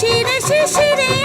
শিরে শিশিরে